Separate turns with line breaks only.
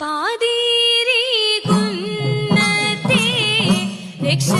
പാതീരി കുന്നത്തെ രക്ഷ